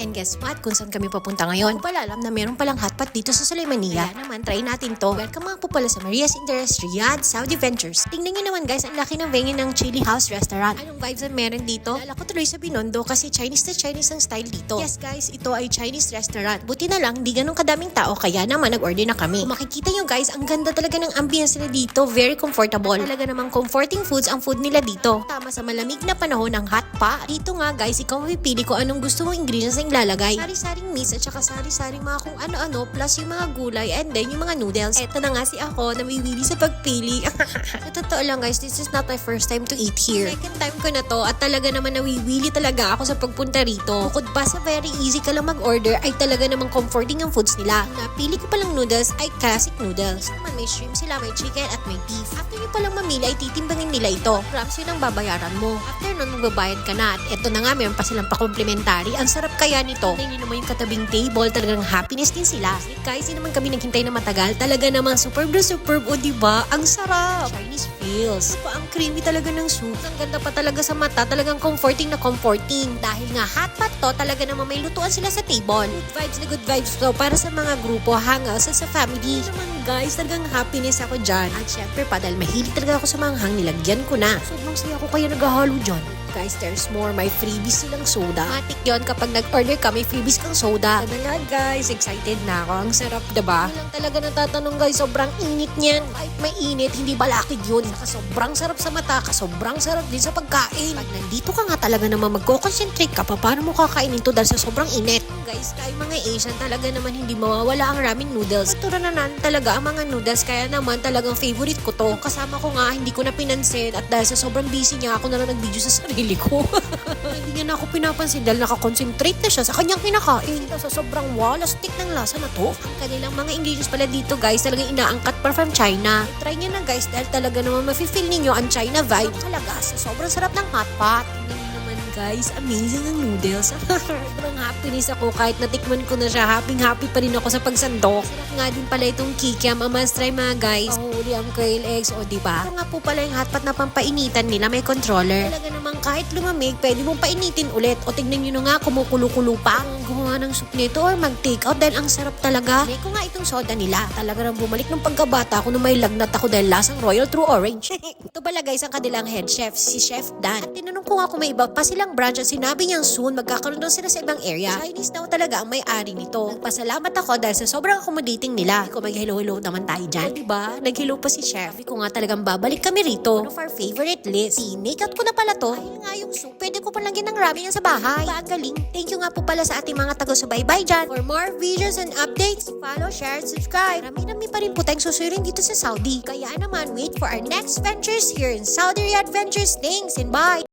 And guess what? Kung saan kami papunta ngayon? Kung pala alam na meron palang hotpot dito sa Sulaimania. Kaya naman, try natin to. Welcome mga po pala sa Maria's Interest Riyadh, Saudi Ventures. Tingnan nyo naman guys, ang laki ng venue ng Chili House Restaurant. Anong vibes ang meron dito? Lala ko tuloy sa Binondo kasi Chinese na Chinese ang style dito. Yes guys, ito ay Chinese restaurant. Buti na lang, di ganun kadaming tao kaya naman nag-order na kami. Kung makikita nyo guys, ang ganda talaga ng ambience nila dito. Very comfortable. Talaga namang comforting foods ang food nila dito. Tama sa malamig na panahon ng hot pa. Dito nga guys, ikaw mapipili kung anong gusto mong ingredients ang ilalagay. Sari-saring meats at saka sari-saring mga kung ano-ano plus yung mga gulay and then yung mga noodles. Eto na nga si ako na wiwili sa pagpili. sa totoo lang guys, this is not my first time to eat here. Second time ko na to at talaga naman nawiwili talaga ako sa pagpunta rito. Bukod pa sa very easy ka lang mag-order ay talaga namang comforting ang foods nila. Napili ko palang noodles ay classic noodles. Naman may shrimp sila, may chicken at may beef. After nyo palang mamili ay titimbangin nila ito. Grams yun ang babayaran mo. After nun magbabayad ka na at eto na nga meron pa silang pa-complimentary. Ang sarap kaya nito. Nyo naman yung katabing table. Talagang happiness din sila. Kahit hindi naman kami naghintay na matagal, talaga namang superb na superb. O diba? Ang sarap. Chinese feels. Ano ang creamy talaga ng soup. Ang ganda pa talaga sa mata. Talagang comforting na comforting. Dahil nga hot pot to, talaga namang may lutuan sila sa table. Good vibes na good vibes to para sa mga grupo, hangouts sa family. Ano guys, talagang happiness ako dyan. At syempre pa, dahil mahilig talaga ako sa manghang, nilagyan ko na. Sobrang saya ko kaya naghahalo dyan. Guys, there's more. May freebies silang soda. Matik yon kapag nag-order ka, may freebies kang soda. Ano nga guys, excited na ako. Ang sarap, diba? Hindi lang talaga natatanong guys, sobrang init niyan. Kahit may init, hindi balakid yun. Saka sobrang sarap sa mata, ka sobrang sarap din sa pagkain. Pag nandito ka nga talaga naman magko-concentrate ka pa, paano mo kakainin to dahil sa sobrang init? Guys, kahit mga Asian talaga naman hindi mawawala ang ramen noodles. Tura na nan talaga ang mga noodles, kaya naman talagang favorite ko to. Kasama ko nga, hindi ko na pinansin at dahil sa sobrang busy niya, ako na lang nag-video sa sarili ko. hindi niya na ako pinapansin dahil nakakonsentrate na siya sa kanyang kinakain. Sa sobrang walastik ng lasa na to. Ang kanilang mga ingredients pala dito guys, talagang inaangkat pa from China. Try niyo na guys dahil talaga naman mafe-feel ninyo ang China vibe. Talaga, sa sobrang sarap ng hot pot. Naman guys, amazing ang noodles. sobrang happiness ako kahit natikman ko na siya. Happy-happy pa rin ako sa pagsandok. Sarap nga din pala itong kikiam. Ang must try mga guys. Pahuli ang quail eggs, o diba? Ito nga po pala yung hotpot na pampainitan nila. May controller. Talaga namang kahit lumamig, pwede mong painitin ulit. O tignan nyo na nga, kumukulo-kulo pa. Gumawa ng soup nito or mag-take out dahil ang sarap talaga. May ko nga itong soda nila. Talaga nang bumalik ng pagkabata ako nung may lagnat ako dahil lasang Royal True Orange. Ito pala guys ang kanilang head chef, si Chef Dan. At tinanong ko nga kung may iba pa silang branch at sinabi niyang soon magkakaroon daw sila sa ibang area. Chinese daw talaga ang may-ari nito. Nagpasalamat ako dahil sa sobrang accommodating nila. Kung mag-hello-hello naman tayo dyan, diba? Nag-hello pa si Chef. Sabi ko nga talagang babalik kami rito. One of our favorite list. Sinake out ko na pala to. Dahil nga yung soup, pwede ko pa lagyan ng ramen yan sa bahay. Diba, galing. Thank you nga po pala sa ating mga taga-subaybay dyan. For more videos and updates, follow, share, and subscribe. Rami-rami pa rin po tayong susurin dito sa Saudi. Kaya naman, wait for our next ventures here in Saudi Riyadh Ventures. Thanks and bye!